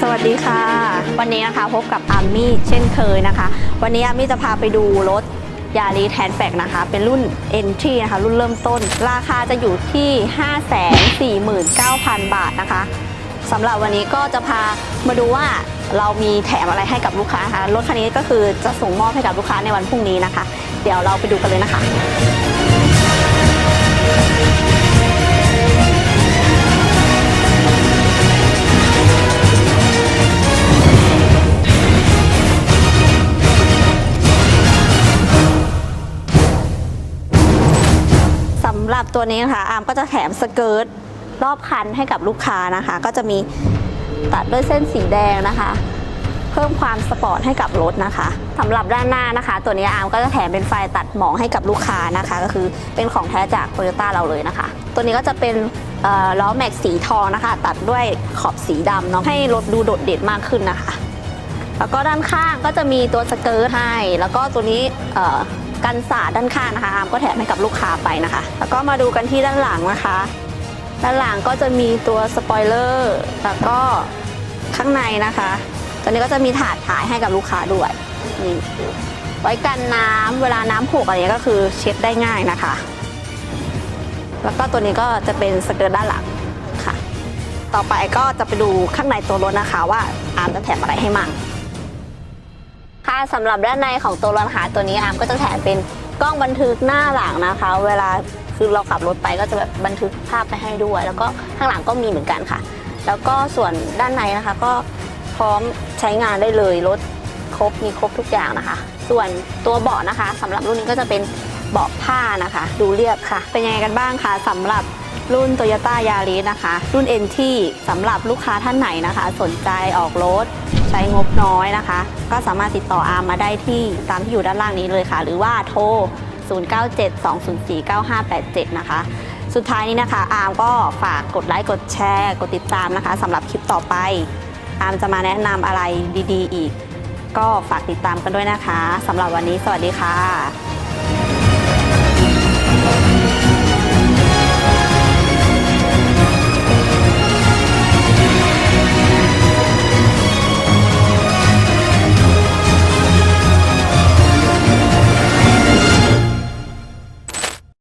สวัสดีค่ะ วันนี้นะคะพบกับอาร์มี่เช่นเคยนะคะ วันนี้อาร์มี่จะพาไปดูรถยารีแทนแฟกนะคะ เป็นรุ่น Entry นะคะ รุ่นเริ่มต้น ราคาจะอยู่ที่ 549,000 บาทนะคะสำหรับวันนี้ก็จะพามาดูว่าเรามีแถมอะไรให้กับลูกค้านะคะรถคันนี้ก็คือจะส่งมอบให้กับลูกค้าในวันพรุ่งนี้นะคะ เดี๋ยวเราไปดูกันเลยนะคะำหรับตัวนี้นะคะอาร์มก็จะแถมสเกิร์ตรอบคันให้กับลูกค้านะคะ ก็จะมีตัดด้วยเส้นสีแดงนะคะ เพิ่มความสปอร์ตให้กับรถนะคะสำหรับด้านหน้านะคะ ตัวนี้อาร์มก็จะแถมเป็นไฟตัดหมองให้กับลูกค้านะคะ ก็คือเป็นของแท้จากโตโยต้าเราเลยนะคะ ตัวนี้ก็จะเป็นล้อแม็กสีทองนะคะ ตัดด้วยขอบสีดำเนาะให้รถดูโดดเด่นมากขึ้นนะคะ แล้วก็ด้านข้างก็จะมีตัวสเกิร์ตให้แล้วก็ตัวนี้ กันสาดด้านข้างนะคะอาร์มก็แถมให้กับลูกค้าไปนะคะ แล้วก็มาดูกันที่ด้านหลังนะคะ ด้านหลังก็จะมีตัวสปอยเลอร์แล้วก็ข้างในนะคะ ตัวนี้ก็จะมีถาดถ่ายให้กับลูกค้าด้วยนี่ไว้กันน้ำเวลาน้ำหกอะไรเงี้ยก็คือเช็ดได้ง่ายนะคะ แล้วก็ตัวนี้ก็จะเป็นสเกิร์ตด้านหลังค่ะ ต่อไปก็จะไปดูข้างในตัวรถนะคะ ว่าอาร์มจะแถมอะไรให้มั่ง ค่ะสำหรับด้านในของตัวรถนะคะตัวนี้อาร์มก็จะแถมเป็นกล้องบันทึกหน้าหลังนะคะ เวลาคือเราขับรถไปก็จะแบบบันทึกภาพไปให้ด้วย แล้วก็ข้างหลังก็มีเหมือนกันค่ะ แล้วก็ส่วนด้านในนะคะ ก็พร้อมใช้งานได้เลยรถครบมีครบทุกอย่างนะคะ ส่วนตัวเบาะนะคะสำหรับรุ่นนี้ก็จะเป็นเบาะผ้านะคะ ดูเรียบค่ะ เป็นยังไงกันบ้างคะสำหรับ รุ่น Toyota Yaris นะคะ รุ่น NT สำหรับลูกค้าท่านไหนนะคะ สนใจออกรถ ใช้งบน้อยนะคะ ก็สามารถติดต่ออาร์มมาได้ที่ตามที่อยู่ด้านล่างนี้เลยค่ะ หรือว่าโทร 0972049587 นะคะ สุดท้ายนี้นะคะ อาร์มก็ฝากกดไลค์กดแชร์ กดติดตามนะคะสำหรับคลิปต่อไป อาร์มจะมาแนะนำอะไรดีๆ อีก ก็ฝากติดตามกันด้วยนะคะสำหรับวันนี้สวัสดีค่ะ